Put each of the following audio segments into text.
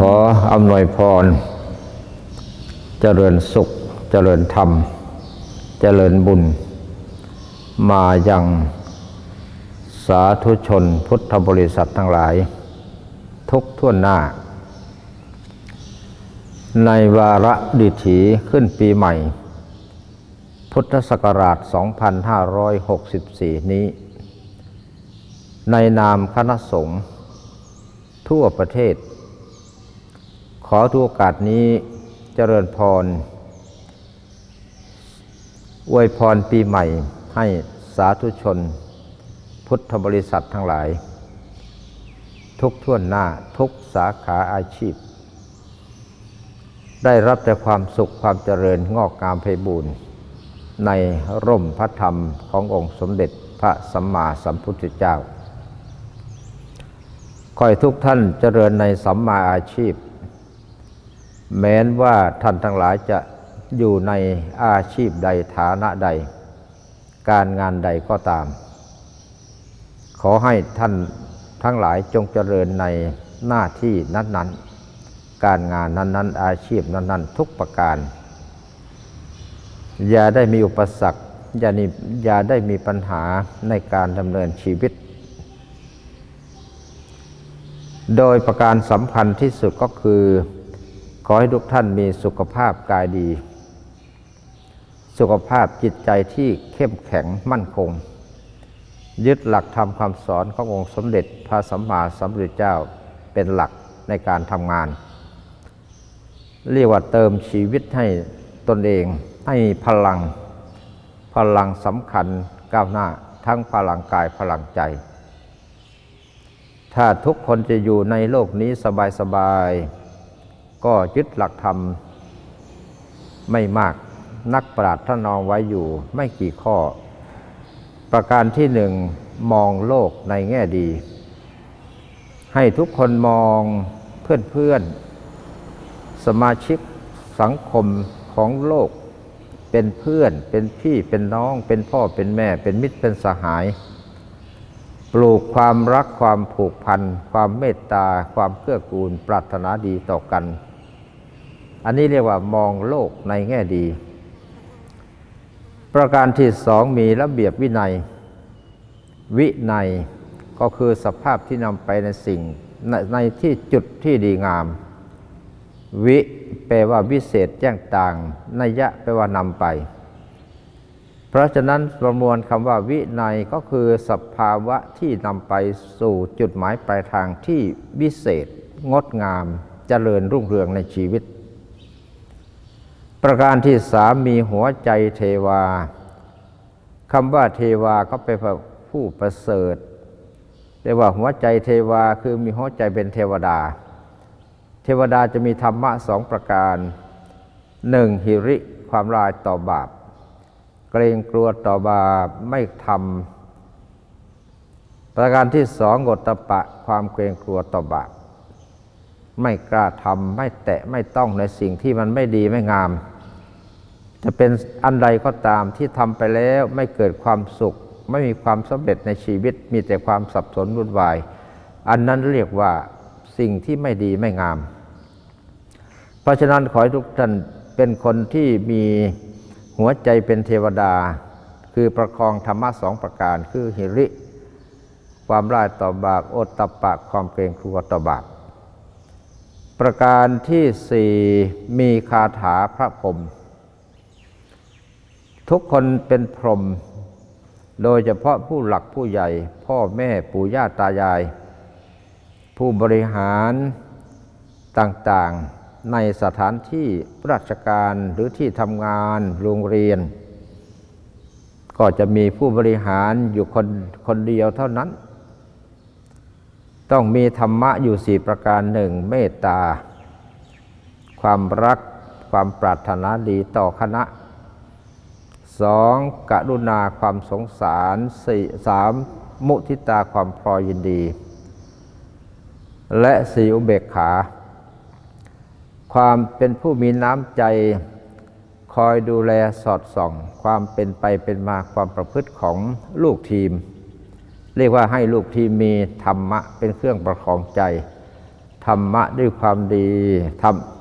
ขออำนวยพร เจริญสุข เจริญธรรม เจริญบุญ มายังสาธุชนพุทธบริษัททั้งหลาย ทุกท่วนหน้า ในวาระดิถีขึ้นปีใหม่ พุทธศักราช 2564 นี้ ในนามคณะสงฆ์ทั่วประเทศ ขอทุกโอกาสนี้เจริญพร อวยพรปีใหม่ให้สาธุชน พุทธบริษัททั้งหลาย ทุกท่วนหน้าทุกสาขาอาชีพ ได้รับแต่ความสุขความเจริญงอกงามไพบูรณ์ในร่มพระธรรมขององค์สมเด็จพระสัมมาสัมพุทธเจ้าขอให้ทุกท่านเจริญในสัมมาอาชีพ แม้นว่าท่านทั้งหลายจะอยู่ในอาชีพใดฐานะใด การงานใดก็ตาม ขอให้ท่านทั้งหลายจงเจริญในหน้าที่นั้น ๆ การงานนั้น ๆ อาชีพนั้น ๆ ทุกประการ อย่าได้มีอุปสรรคอย่านีอย่าได้มีปัญหาในการดำเนินชีวิต โดยประการสำคัญที่สุดก็คือ ขอให้ทุกท่านมีสุขภาพกายดี สุขภาพจิตใจที่เข้มแข็งมั่นคง ยึดหลักธรรมคำสอนขององค์สมเด็จพระสัมมาสัมพุทธเจ้าเป็นหลักในการทำงาน เรียกว่าเติมชีวิตให้ตนเองให้พลัง พลังสำคัญก้าวหน้าทั้งพลังกายพลังใจ ถ้าทุกคนจะอยู่ในโลกนี้สบายๆ ก็ยึดหลักธรรมไม่มากนักปราชญ์ท่านนองไว้อยู่ไม่กี่ข้อ ประการที่หนึ่งมองโลกในแง่ดี ให้ทุกคนมองเพื่อนๆ สมาชิกสังคมของโลก เป็นเพื่อน เป็นพี่เป็นน้อง เป็นพ่อเป็นแม่ เป็นมิตรเป็นสหาย ปลูกความรักความผูกพัน ความเมตตา ความเกื้อกูลปรารถนาดีต่อกัน อันนี้เรียกว่ามองโลกในแง่ดี ประการที่สองมีระเบียบวินัย วินัยก็คือสภาพที่นำไปในสิ่งในในที่จุดที่ดีงาม วิแปลว่าวิเศษแจ้งต่างนัยยะแปลว่านำไป เพราะฉะนั้นประมวลคำว่าวินัยก็คือสภาวะที่นำไปสู่จุดหมายปลายทางที่วิเศษ งดงามเจริญรุ่งเรืองในชีวิต ประการที่สามมีหัวใจเทวาคำว่าเทวาก็เป็นผู้ประเสริฐเรียกว่าหัวใจเทวาคือมีหัวใจเป็นเทวดา เทวดาจะมีธรรมะสองประการหนึ่งหิริความลายต่อบาป เกรงกลัวต่อบาปไม่ทำประการที่สองกตปะความเกรงกลัวต่อบาป ไม่กล้าทำไม่แตะไม่ต้องในสิ่งที่มันไม่ดีไม่งาม จะเป็นอันใดก็ตามที่ทำไปแล้วไม่เกิดความสุข ไม่มีความสำเร็จในชีวิต มีแต่ความสับสนวุ่นวาย อันนั้นเรียกว่าสิ่งที่ไม่ดีไม่งาม เพราะฉะนั้นขอให้ทุกท่านเป็นคนที่มีหัวใจเป็นเทวดา คือประคองธรรมะสองประการ คือหิริ ความร้ายต่อบาปโอตตปะความเกรงกลัวต่อบาปประการที่สี่มีคาถาพระพรหม ทุกคนเป็นพรหมโดยเฉพาะผู้หลักผู้ใหญ่ พ่อแม่ปู่ย่าตายาย ผู้บริหารต่างๆ ในสถานที่ราชการหรือที่ทำงานโรงเรียน ก็จะมีผู้บริหารอยู่คนคนเดียวเท่านั้น ต้องมีธรรมะอยู่สี่ประการหนึ่งเมตตา ความรักความปรารถนาดีต่อคณะ สองกรุณาความสงสารสี่สามมุทิตาความพอยินดี และสี่อุเบกขา ความเป็นผู้มีน้ำใจ คอยดูแลสอดส่อง ความเป็นไปเป็นมาความประพฤติของลูกทีม เรียกว่าให้ลูกทีมมีธรรมะเป็นเครื่องประคองใจธรรมะด้วยความดีทำ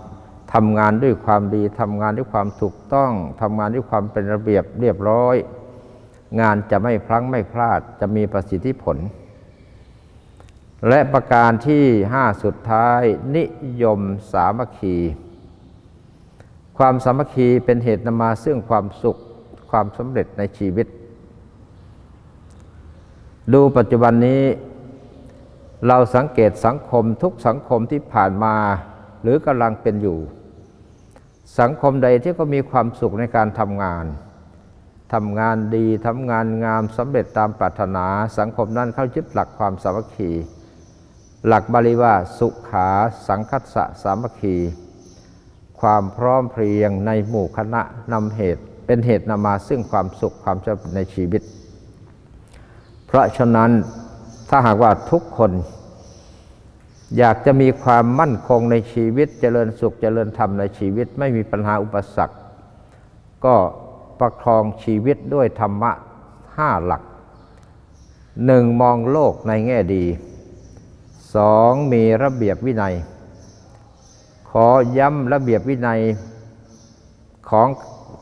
ทำงานด้วยความดีทำงานด้วยความถูกต้องทำงานด้วยความเป็นระเบียบเรียบร้อย งานจะไม่พลั้งไม่พลาดจะมีประสิทธิผล และประการที่ห้าสุดท้าย นิยมสามัคคี ความสามัคคีเป็นเหตุนำมาซึ่งความสุขความสำเร็จในชีวิต ดูปัจจุบันนี้ เราสังเกตสังคมทุกสังคมที่ผ่านมา หรือกำลังเป็นอยู่ สังคมใดที่ก็มีความสุขในการทำงานทำงานดีทำงานงามสำเร็จตามปรารถนา สังคมนั้นเข้ายึดหลักความสามัคคี หลักบาลีว่าสุขาสังคัสสะสามัคคี ความพร้อมเพรียงในหมู่คณะนำเหตุ เป็นเหตุนำมาซึ่งความสุขความสำเร็จในชีวิต เพราะฉะนั้นถ้าหากว่าทุกคน อยากจะมีความมั่นคงในชีวิตเจริญสุขเจริญธรรมในชีวิต ไม่มีปัญหาอุปสรรค ก็ประคองชีวิตด้วยธรรมะห้าหลักหนึ่งมองโลกในแง่ดีสองมีระเบียบวินัย ขอย้ำระเบียบวินัยของ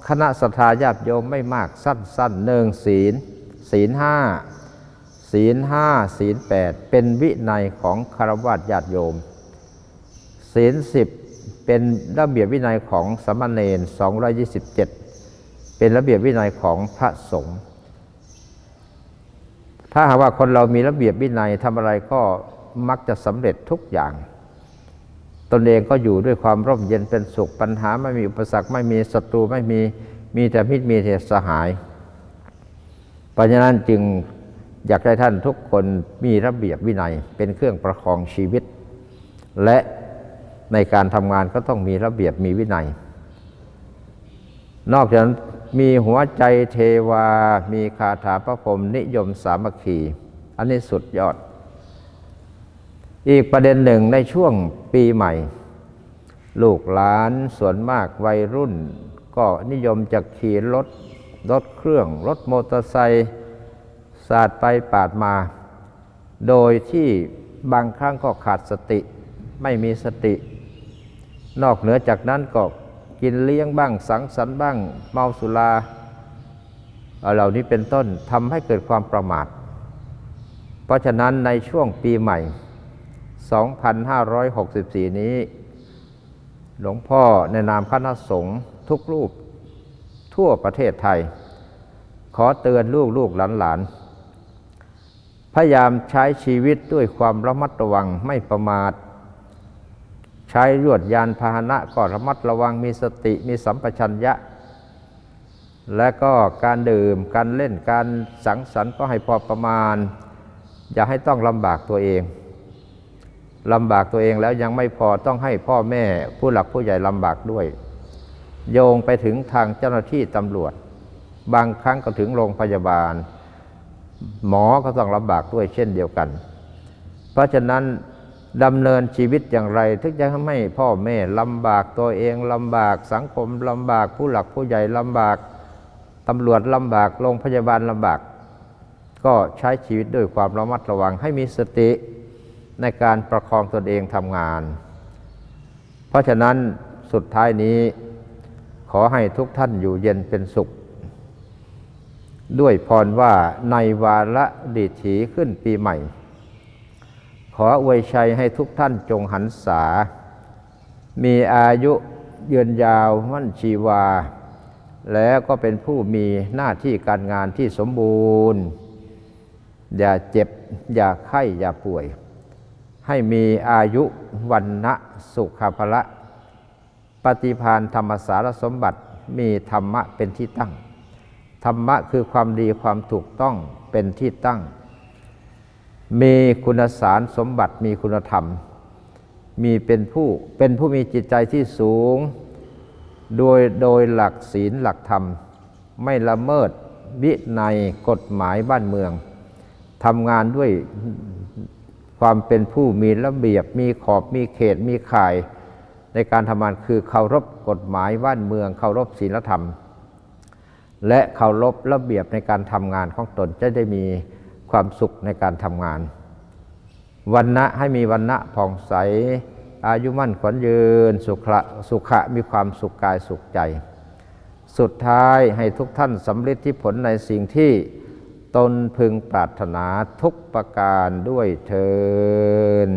คณะสัตยาญาติโยมไม่มากสั้นๆหนึ่งศีล ศีลห้า ศีลห้าศีลแปดเป็นวินัยของคารวะญาติโยม ศีลสิบเป็นระเบียบวินัยของสมณเณร227 เป็นระเบียบวินัยของพระสงฆ์ถ้าหากว่าคนเรามีระเบียบวินัยทำอะไรก็มักจะสำเร็จทุกอย่าง ตนเองก็อยู่ด้วยความร่มเย็นเป็นสุขปัญหาไม่มีอุปสรรคไม่มีศัตรูไม่มีมีแต่มิตรมีแต่สหาย เพราะฉะนั้นจึง อยากให้ท่านทุกคนมีระเบียบวินัยเป็นเครื่องประคองชีวิต และในการทำงานก็ต้องมีระเบียบมีวินัย นอกจากนั้นมีหัวใจเทวา มีคาถาพระพรหมนิยมสามัคคี อันนี้สุดยอด อีกประเด็นหนึ่งในช่วงปีใหม่ ลูกหลานส่วนมากวัยรุ่น ก็นิยมจะขี่รถ รถเครื่อง รถมอเตอร์ไซค์ สาดไปปาดมา โดยที่บางครั้งก็ขาดสติ ไม่มีสติ นอกเหนือจากนั้นก็กินเลี้ยงบ้างสังสรรค์บ้างเมาสุราเหล่านี้เป็นต้นทำให้เกิดความประมาท เพราะฉะนั้นในช่วงปีใหม่ 2564 นี้ หลวงพ่อในนามคณะสงฆ์ทุกรูปทั่วประเทศไทย ขอเตือนลูกลูกหลานหลาน พยายามใช้ชีวิตด้วยความระมัดระวังไม่ประมาท ใช้ยวดยานพาหนะก็ระมัดระวังมีสติมีสัมปชัญญะ และก็การดื่มการเล่นการสังสรรค์ก็ให้พอประมาณ อย่าให้ต้องลำบากตัวเองลำบากตัวเองแล้วยังไม่พอต้องให้พ่อแม่ผู้หลักผู้ใหญ่ลำบากด้วย โยงไปถึงทางเจ้าหน้าที่ตำรวจ บางครั้งก็ถึงโรงพยาบาล หมอก็ต้องลำบากด้วยเช่นเดียวกัน เพราะฉะนั้นดำเนินชีวิตอย่างไร ถึงจะไม่พ่อแม่ลำบากตัวเองลำบากสังคมลำบากผู้หลักผู้ใหญ่ลำบากตำรวจลำบากโรงพยาบาลลำบาก ก็ใช้ชีวิตด้วยความระมัดระวังให้มีสติในการประคองตนเองทำงาน เพราะฉะนั้นสุดท้ายนี้ขอให้ทุกท่านอยู่เย็นเป็นสุข ด้วยพรว่าในวาระดีถีขึ้นปีใหม่ ขออวยชัยให้ทุกท่านจงหันษา มีอายุยืนยาวมั่นชีวา แล้วก็เป็นผู้มีหน้าที่การงานที่สมบูรณ์ อย่าเจ็บ อย่าไข้ อย่าป่วย ให้มีอายุวันนะสุขภละ ปฏิพานธรรมสารสมบัติมีธรรมะเป็นที่ตั้ง ธรรมะคือความดีความถูกต้องเป็นที่ตั้ง มีคุณสารสมบัติมีคุณธรรม มีเป็นผู้เป็นผู้มีจิตใจที่สูง โดยโดยหลักศีลหลักธรรม ไม่ละเมิดวินัยกฎหมายบ้านเมืองทำงานด้วยความเป็นผู้มีระเบียบ มีขอบมีเขตมีข่าย ในการทำงานคือเคารพกฎหมายบ้านเมือง เคารพศีลธรรม และเคารพระเบียบในการทำงานของตนจะได้มีความสุขในการทำงานวันณะให้มีวันณะผ่องใส อายุมั่นขวัญยืนสุขะสุขะมีความสุขกายสุขใจ สุดท้ายให้ทุกท่านสำเร็จที่ผลในสิ่งที่ตนพึงปรารถนาทุกประการด้วยเทิน